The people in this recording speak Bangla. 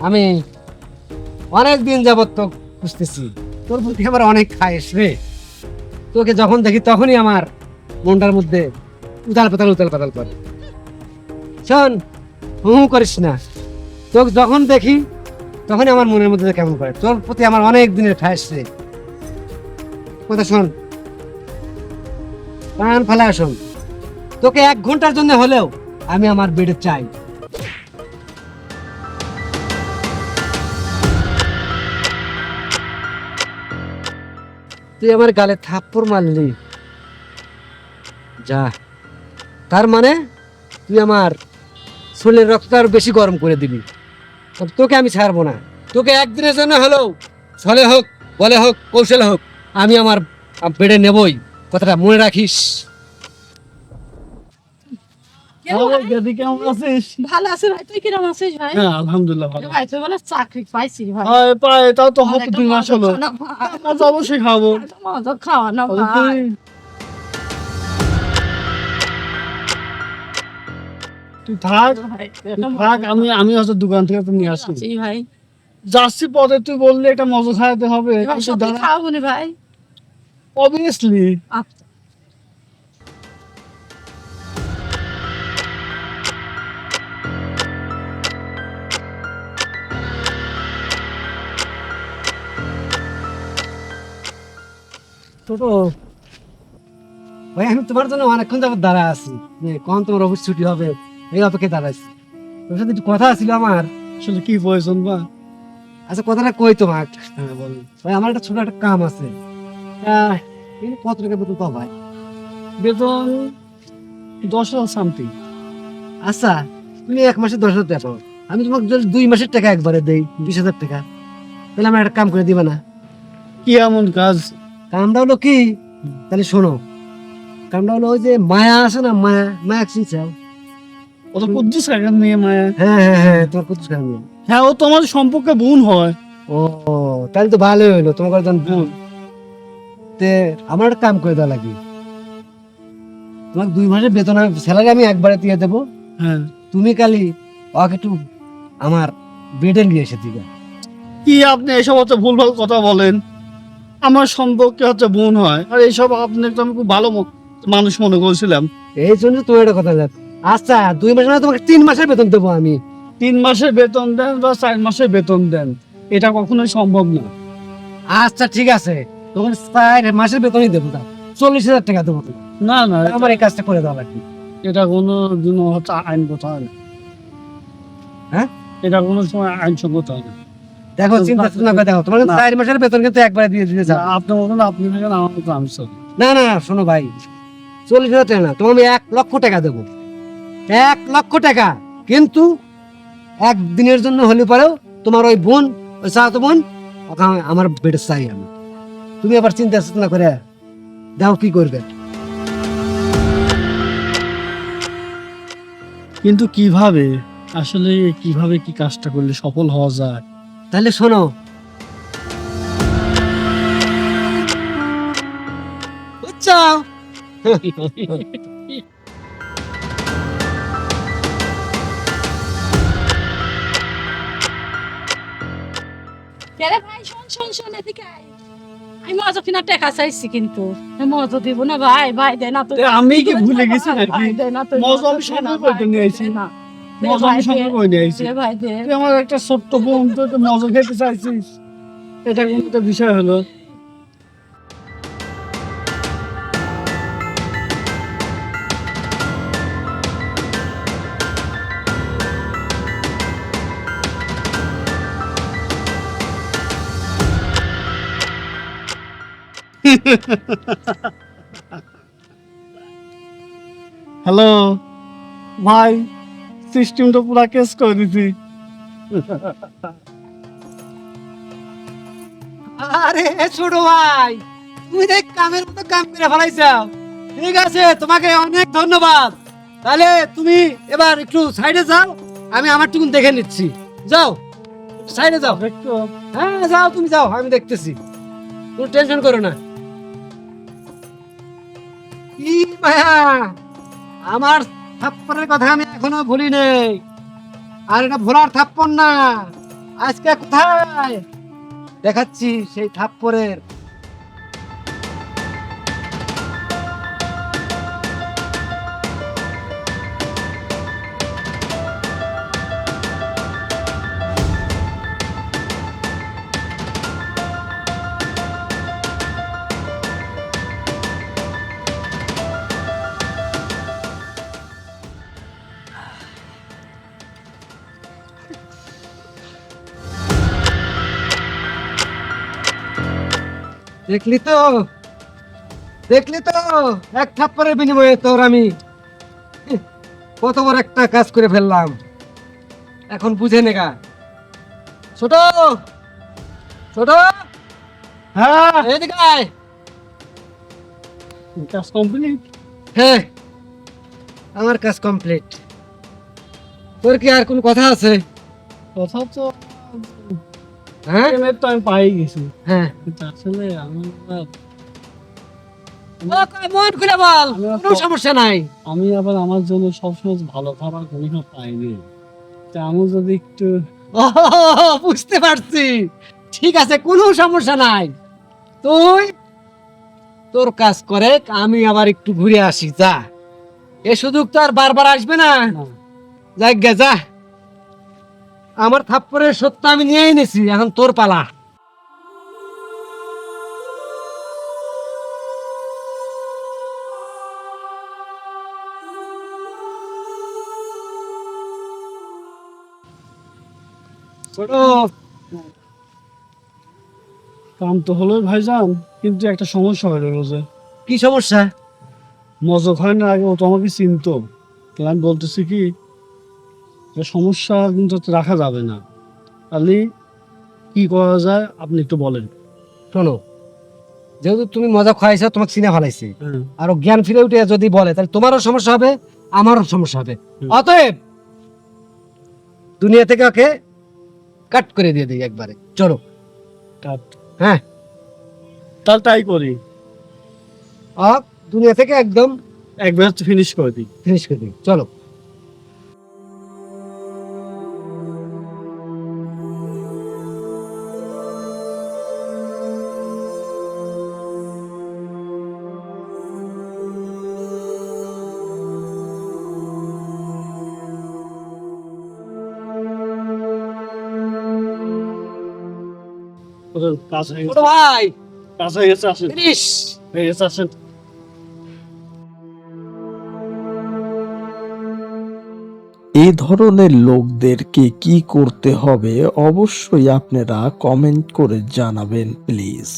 আমি অনেক দিন যাবত তো খুঁজতেছি। তোর প্রতি আমার অনেক খায়েস রে। তোকে যখন দেখি তখনই আমার মনটার মধ্যে উতাল পাতাল উতাল পাতাল করে। শোন, হু হু করিস না। তোকে যখন দেখি তখনই আমার মনের মধ্যে কেমন করে। তোর প্রতি আমার অনেক দিনের খায়েস রে। কথা শোন। প্রাণ ফেলা শোন। তোকে এক ঘণ্টার জন্য হলেও আমি আমার বেডে চাই। তুই আমার গালে থাপ্পড় মারলি। যা। তার মানে তুই আমার শরীরের রক্ত আরও বেশি গরম করে দিবি। তোকে আমি ছাড়বো না। তোকে একদিনের জন্য হলেও ছলে হোক, বলে হোক, কৌশলে হোক, আমি আমার বেড়ে নেবই। কথাটা মনে রাখিস। কেমন আছিস? ভালো আছে ভাই তুই কিরম আছিস ভাই? হ্যাঁ আলহামদুলিল্লাহ ভালো। ভাই তুই বলে চাকরি পাইছি ভাই। হয় পায় তাও তো হতে দুই মাস হলো। মজা খাওয়া না ভাই। আজ অবশ্যই খাব। এত খাওয়া না ভাই। তুই তুই থাক আমি আমি হয়তো দোকান থেকে তুমি নিয়ে আসি ভাই। যাচ্ছি পথে তুই বললি একটা মজা খাওয়াতে হবে। খাওয়াবো ভাই। অবভিয়াসলি আচ্ছা। ছোট ভাই আমি তোমার জন্য অনেকক্ষণ যাবত দাঁড়া আছি। কখন তোমার অফিস ছুটি হবে এই অপেক্ষায় দাঁড়াইছি সাথে একটু কথা ছিল আমার। আসলে কি প্রয়োজন বা? আচ্ছা কথাটা কই তোমার হ্যাঁ বল। ভাই আমার একটা ছোট একটা কাম আছে। কত টাকা বেতন পাও ভাই? বেতন দশ হাজার সামথিং আচ্ছা তুমি এক মাসে দশ হাজার টাকা আমি তোমাকে যদি দুই মাসের টাকা একবারে দেই বিশ হাজার টাকা তাহলে আমার একটা কাম করে দিবে না। কি এমন কাজ? কামটা হলো কি? তাহলে শোনো কামটা হলো ওই যে মায়া আছে না মায়া মায়া চিনছাও ও তো কুদ্দুস কাকার মেয়ে মায়া। হ্যাঁ হ্যাঁ হ্যাঁ তোমার কুতুস কাম হ্যাঁ ও তোমার সম্পর্কে বোন হয়। ও তাহলে তো ভালোই হইল তোমার একজন বোন তে আমার একটা কাম করে দেওয়া লাগবে। তোমার দুই মাসের বেতন স্যালারি আমি একবারে দিয়ে দেবো। হ্যাঁ। তুমি কালি ওকে একটু আমার বেডে নিয়ে এসে দিবে। কি আপনি এসব হচ্ছে ভুলভাল কথা বলেন? আমার সম্পর্কে হচ্ছে বোন হয়। আর এইসব আপনি তো আমি খুব ভালো মানুষ মনে করেছিলাম। এই জন্য তোমার একটা কথা যাক আচ্ছা দুই মাস না তোমাকে তিন মাসের বেতন দেবো আমি। তিন মাসের বেতন দেন বা চার মাসের বেতন দেন এটা কখনোই সম্ভব না। আচ্ছা ঠিক আছে। তখন চার মাসের বেতনই দেবো দাও চল্লিশ হাজার টাকা দেবো। না না আমার এই কাজটা করে দেওয়া লাগবে এটা কোনো দিন হচ্ছে আইন কথা হ্যাঁ? এটা কোনো সময় আইনসঙ্গত হয় না। দেখো চিন্তা চেতনা করে দেখো তোমার চার মাসের বেতন কিন্তু একবারে দিয়ে দিতে চাও। আপনার মতন আপনি আমার মতো আমি। না না শোনো ভাই চল্লিশ হাজার টাকা না তোমার আমি এক লক্ষ টাকা দেবো। এক লক্ষ টাকা কিন্তু একদিনের জন্য হলে পরেও তোমার ওই বোন ওই চাচাতো বোন ওকে আমার বেডে চাই আমি। তুমি আবার চিন্তা চেতনা করে দেখো কি করবে? কিন্তু কীভাবে? আসলে কীভাবে কি কাজটা করলে সফল হওয়া যায়? তাহলে শোনো ভাই শোন শোন শোন এদিকে। আমি মজা কিনা টাকা চাইছি কিন্তু আমি মজা দিব না ভাই ভাই দে না তুই আমি কি ভুলে গেছি নাকি ভাই দে না তুই মজা আমি না, করে ভাই, নিয়ে আইছি। দে না। সঙ্গে। নিয়ে আইছি তুই আমার একটা ছোট্ট বোন তো মজা খেতে চাইছিস। এটা কিন্তু বিষয় হলো? হ্যালো ভাই? সিস্টেমটা পুরা কেস করে দিছি। আরে ছোট ভাই তুমি দেখ কামের মতো কাম করে ফেলাইছাও। ঠিক আছে তোমাকে অনেক ধন্যবাদ। তাহলে তুমি এবার একটু সাইডে যাও আমি আমার টুকুন দেখে নিচ্ছি। যাও সাইডে যাও। একটু হ্যাঁ যাও তুমি যাও আমি দেখতেছি। কোনো টেনশন করো না। আমার থাপ্পড়ের কথা আমি এখনও ভুলি নেই আর এটা ভোলার থাপ্পড় না। আজকে কোথায়? দেখাচ্ছি সেই থাপ্পরের দেখলি তো? দেখলি তো? এক থাপ্পরের বিনিময়ে তোর আমি কত বড় একটা কাজ করে ফেললাম। এখন বুঝে নেগা ছোট ছোট। হ্যাঁ। এদিকে আয়। কাজ কমপ্লিট হ্যাঁ আমার কাজ কমপ্লিট তোর কি আর কোন কথা আছে? কথা তো হ্যাঁ? তো আমি পাই গেছি। হ্যাঁ। আসলে মন খুলে বল। আমি কোনো সমস্যা নাই। আমি আবার আমার জন্য সবসময় ভালো খাবার কোনো পাইনি। তা আমি যদি একটু বুঝতে পারছি। ঠিক আছে কোনো সমস্যা নাই। তুই তোর কাজ করে আমি আবার একটু ঘুরে আসি যা। এ সুযোগ তো আর বারবার আসবে না। যাক গে যা। আমার থাপ্পরের সত্য আমি নিয়েই নিছি এখন তোর পালা। কাম তো হলো ভাইজান কিন্তু একটা সমস্যা হয়ে গেল যে। কি সমস্যা? মজক হয় না আগে ও তো আমাকে চিনতো। তাহলে আমি বলতেছি কি সমস্যা কিন্তু রাখা যাবে না। তাহলে কি করা যায়? আপনি একটু বলেন। শোনো যেহেতু তুমি মজা খাইছো তোমাকে চিনে ফেলাইছি। হ্যাঁ। আর জ্ঞান ফিরে উঠে যদি বলে তাহলে তোমারও সমস্যা হবে আমারও সমস্যা হবে। অতএব দুনিয়া থেকে ওকে কাট করে দিয়ে দিই একবারে। চলো। কাট। হ্যাঁ। তাহলে তাই করি। দুনিয়া থেকে একদম একবার ফিনিশ করে দিই। ফিনিশ করে দিই। চলো। কাজ হয়ে ছোট গেছে ভাই কাজ হয়ে গেছে আসেন ফিনিশ হয়ে গেছে আসেন এই ধরনের লোকদেরকে কি করতে হবে অবশ্যই আপনারা কমেন্ট করে জানাবেন প্লিজ